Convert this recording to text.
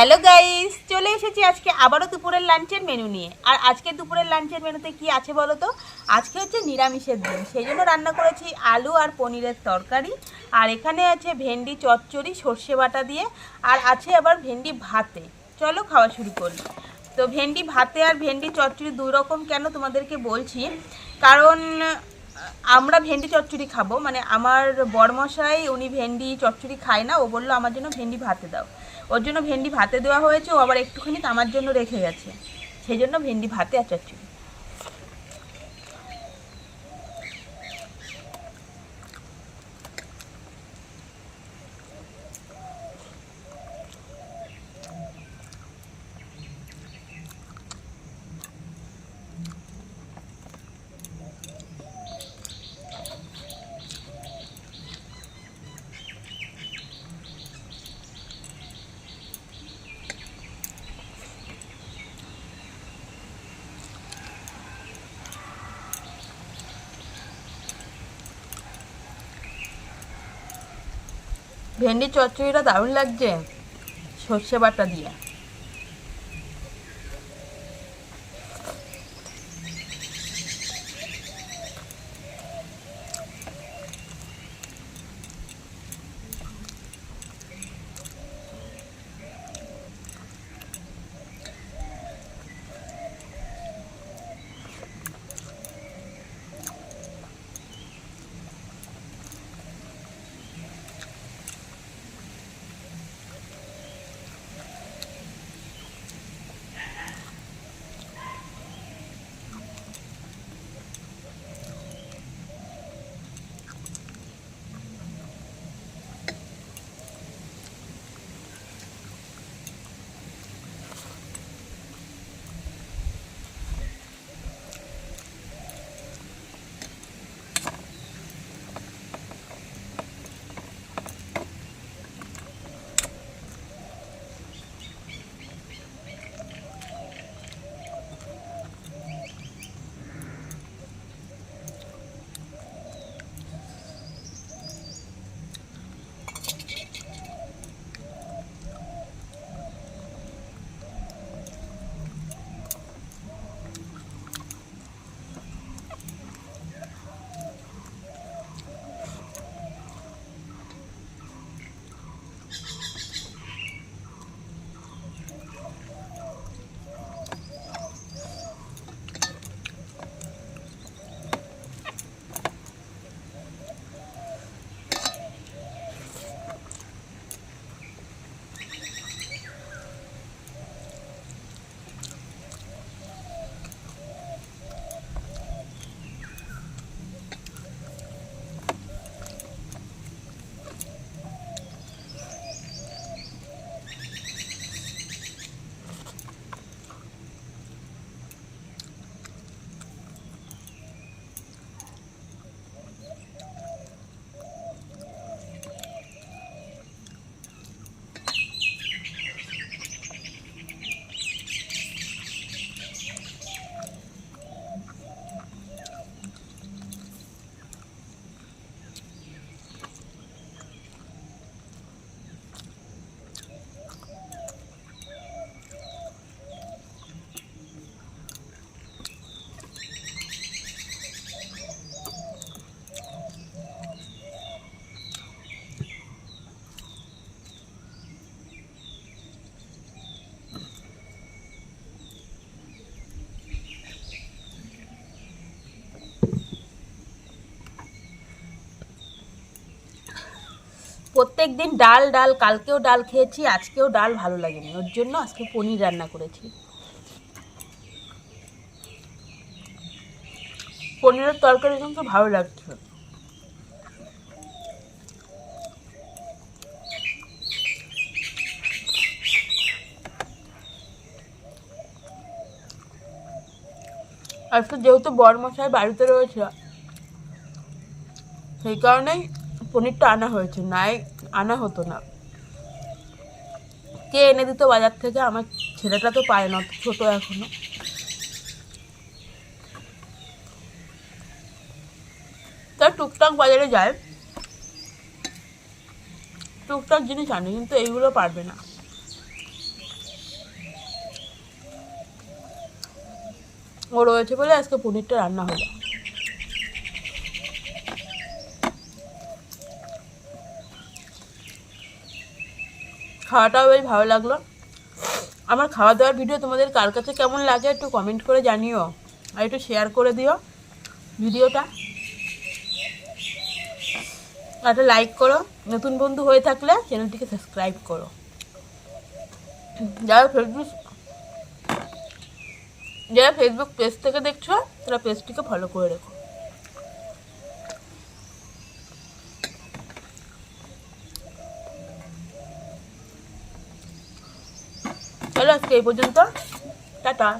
Hello guys চলে এসেছি আজকে আবারও দুপুরের লাঞ্চের মেনু নিয়ে। আর আজকে দুপুরের লাঞ্চের মেনুতে কি আছে বলো তো? আজকে হচ্ছে নিরামিষের দিন। সেই জন্য রান্না করেছি আলু আর পনিরের তরকারি। আর এখানে আছে ভেন্ডি চচ্চড়ি, সর্ষে বাটা দিয়ে। আর আছে আবার ভেন্ডি ভাতে। চলো খাওয়া শুরু করি। তো ভেন্ডি ভাতে আর ভেন্ডি চচ্চড়ি দুই রকম কেন তোমাদেরকে বলছি? কারণ আমরা ভেন্ডি চচ্চড়ি খাব। মানে আমার বরমশাই, উনি ভেন্ডি চচ্চড়ি খায় না। ও বলল, আমার জন্য ভেন্ডি ভাতে দাও। ওর জন্য ভেন্ডি ভাতে দেওয়া হয়েছে, ও আবার একটুখানি তামার জন্য রেখে গেছে। সেই জন্য ভেন্ডি ভাতে আর চচ্চড়ি। ভেন্ডি চচ্চড়িটা দারুণ লাগছে। সর্ষে বাটা দিয়ে। প্রত্যেক দিন ডাল ডাল, কালকেও ডাল খেয়েছি, আজকেও ডাল ভালো লাগেনি। ওর জন্য আজকে পনির রান্না করেছি। পনিরের তরকারি কিন্তু ভালো লাগছে। আজকে যেহেতু বড়মশাই বাড়িতে রয়েছে, সেই কারণেই পনিরটা আনা হয়েছে। নাই, আনা হতো না। কে এনে দিত বাজার থেকে? আমার ছেলেটা তো পায় না ছোটো এখনও। তা টুকটাক বাজারে যায়। টুকটাক জিনিস আনে, কিন্তু এইগুলো পারবে না। ও রয়েছে বলে আজকে পনিরটা রান্না হলো। খাওয়াটাও বেশ ভালো লাগল। আমার খাওয়া দাওয়ার ভিডিও তোমাদের কার কাছে কেমন লাগে একটু কমেন্ট করে জানিও। আর একটু শেয়ার করে দিও ভিডিওটা আর একটা লাইক করো। নতুন বন্ধু হয়ে থাকলে চ্যানেলটিকে সাবস্ক্রাইব করো। যারা ফেসবুক যারা ফেসবুক পেজ থেকে দেখছ, তারা পেজটিকে ফলো করে রেখো। আজকে এই পর্যন্ত টাটা।